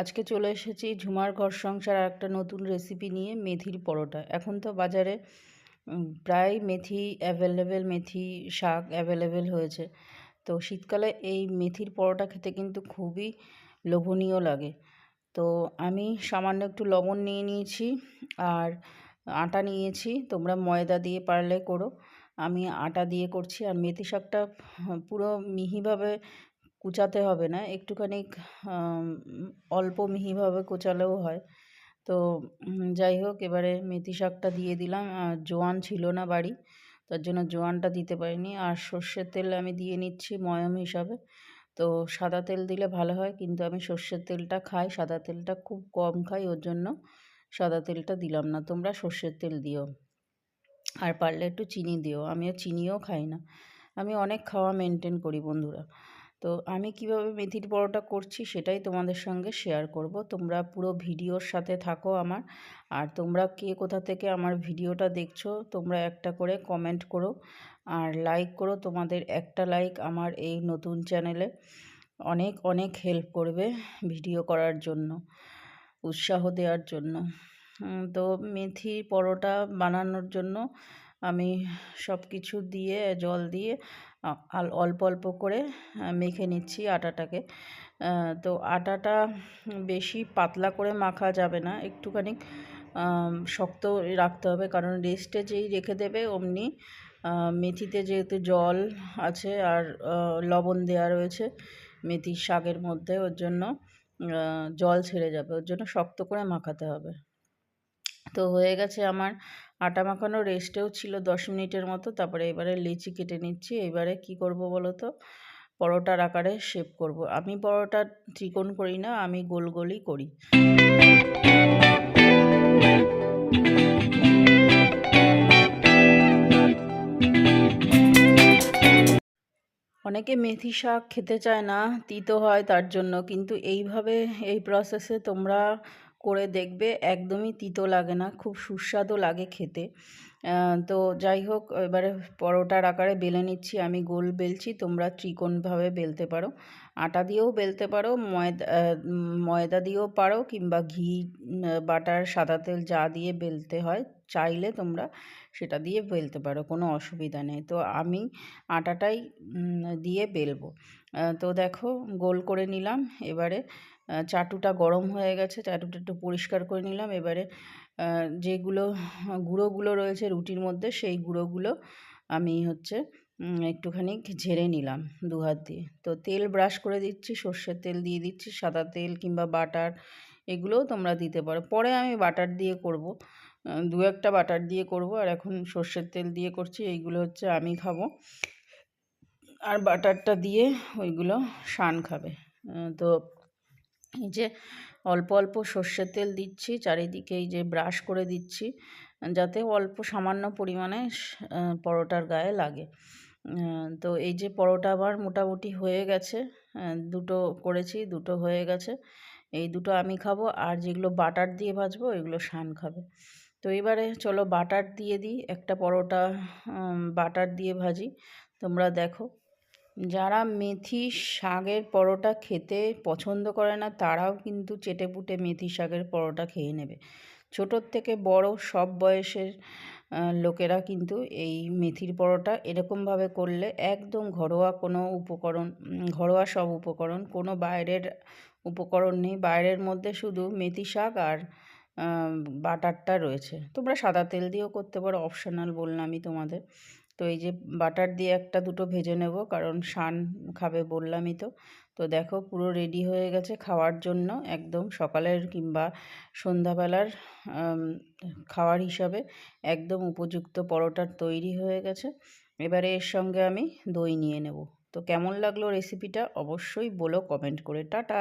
আজকে চলে এসেছি ঝুমার ঘর সংসার আর একটা নতুন রেসিপি নিয়ে মেথির পরোটা। এখন তো বাজারে প্রায় মেথি অ্যাভেলেবেল মেথি শাক অ্যাভেলেবেল হয়েছে। তো শীতকালে এই মেথির পরোটা খেতে কিন্তু খুবই লোভনীয় লাগে। তো আমি সামান্য একটু লবণ নিয়ে নিয়েছি আর আটা নিয়েছি। তোমরা ময়দা দিয়ে পারলে করো। আমি আটা দিয়ে করছি আর মেথি শাকটা পুরো মিহিভাবে কুচাতে হবে না। একটুখানি অল্প মিহিভাবে কোচালেও হয়। তো যাই হোক, এবারে মেথি শাকটা দিয়ে দিলাম। আর জোয়ান ছিল না বাড়ি, তার জন্য জোয়ানটা দিতে পারিনি। আর সর্ষের তেল আমি দিয়ে নিচ্ছি ময়ম হিসাবে। তো, সাদা তেল দিলে ভালো হয়, কিন্তু আমি সর্ষের তেলটা খাই। সাদা তেলটা খুব কম খাই, ওর জন্য সাদা তেলটা দিলাম না। তোমরা সর্ষের তেল দিও। আর পারলে একটু চিনি দিও। আমিও চিনিও খাই না। আমি অনেক খাওয়া মেনটেন করি বন্ধুরা। তো আমি কীভাবে মেথির পরোটা করছি সেটাই তোমাদের সঙ্গে শেয়ার করব। তোমরা পুরো ভিডিওর সাথে থাকো আমার। আর তোমরা কে কোথা থেকে আমার ভিডিওটা দেখছ, তোমরা একটা করে কমেন্ট করো। আর লাইক করো, তোমাদের একটা লাইক আমার এই নতুন চ্যানেলে অনেক অনেক হেল্প করবে ভিডিও করার জন্য, উৎসাহ দেওয়ার জন্য। তো মেথি পরোটা বানানোর জন্য আমি সব কিছু দিয়ে, জল দিয়ে অল্প অল্প করে মেখে নিচ্ছি আটাটাকে। তো আটাটা বেশি পাতলা করে মাখা যাবে না, একটুখানি শক্ত রাখতে হবে। কারণ রেস্টে যেই রেখে দেবে, অমনি মেথিতে যেহেতু জল আছে আর লবণ দেওয়া রয়েছে মেথির শাকের মধ্যে, ওর জন্য জল ছেড়ে যাবে। ওর জন্য শক্ত করে মাখাতে হবে। তো হয়ে গেছে আমার আটা মাখানো রেস্টেও ছিল দশ মিনিটের মতো, তারপরে এবারে লিচি কেটে নিচ্ছি। এবারে কি করব বলো তো পরোটার আকারে শেপ করব। আমি পরোটা ত্রিকোণ করি না, আমি গোল গোলই করি। অনেকে মেথি শাক খেতে চায় না, তিতো হয় তার জন্য, কিন্তু এইভাবে এই প্রসেসে তোমরা করে দেখবে একদমই তিতো লাগে না খুব সুস্বাদু লাগে খেতে। তো যাই হোক, এবারে পরোটার আকারে বেলে নিচ্ছি, আমি গোল বেলছি, তোমরা ত্রিকোণভাবে বেলতে পারো। আটা দিয়েও বেলতে পারো, ময়দা ময়দা দিয়েও পারো, কিংবা ঘি বাটার, সাদা তেল যা দিয়ে বেলতে হয়, চাইলে তোমরা সেটা দিয়ে বেলতে পারো, কোনো অসুবিধা নেই। তো আমি আটাটাই দিয়ে বেলবো। তো দেখো, গোল করে নিলাম, এবারে চাটুটা গরম হয়ে গেছে, চাটুটা একটু পরিষ্কার করে নিলাম, এবারে যেগুলো, গুঁড়োগুলো রয়েছে রুটির মধ্যে, সেই গুঁড়োগুলো আমি হচ্ছে একটুখানি ঝেড়ে নিলাম দু হাত দিয়ে। তো তেল ব্রাশ করে দিচ্ছি, সর্ষের তেল দিয়ে দিচ্ছি, সাদা তেল কিংবা বাটার এগুলোও তোমরা দিতে পারো। পরে আমি বাটার দিয়ে করব দু একটা বাটার দিয়ে করব আর এখন সর্ষের তেল দিয়ে করছি, এইগুলো হচ্ছে আমি খাব। আর বাটারটা দিয়ে ওইগুলো শান খাবে। তো এই যে অল্প অল্প সর্ষের তেল দিচ্ছি, চারিদিকে এই যে ব্রাশ করে দিচ্ছি, যাতে অল্প সামান্য পরিমাণে পরোটার গায়ে লাগে। তো এই যে পরোটা আবার মোটামুটি হয়ে গেছে দুটো করেছি, দুটো হয়ে গেছে। এই দুটো আমি খাব আর যেগুলো বাটার দিয়ে ভাজবো এগুলো শান খাবে। তো এবারে চলো বাটার দিয়ে দিই, একটা পরোটা বাটার দিয়ে ভাজি। তোমরা দেখো। যারা মেথি শাকের পরোটা খেতে পছন্দ করে না, তারাও কিন্তু চেটেপুটে মেথি শাকের পরোটা খেয়ে নেবে। ছোটোর থেকে বড় সব বয়সের লোকেরা কিন্তু এই মেথির পরোটা এরকমভাবে করলে একদম ঘরোয়া কোনো উপকরণ ঘরোয়া সব উপকরণ, কোনো বাইরের উপকরণ নেই। বাইরের মধ্যে শুধু মেথি শাক আর বাটারটা রয়েছে। তোমরা সাদা তেল দিয়েও করতে পারো, অপশনাল বললামই তোমাদের। তো এই যে বাটার দিয়ে একটা দুটো ভেজে নেব, কারণ শান খাবে বললামই তো। তো দেখো পুরো রেডি হয়ে গেছে খাওয়ার জন্য একদম সকালের কিংবা সন্ধ্যাবেলার খাওয়ার হিসাবে একদম উপযুক্ত পরোটার তৈরি হয়ে গেছে। এবারে এর সঙ্গে আমি দই নিয়ে নেব। তো কেমন লাগল রেসিপিটা অবশ্যই বলো কমেন্ট করে। টাটা!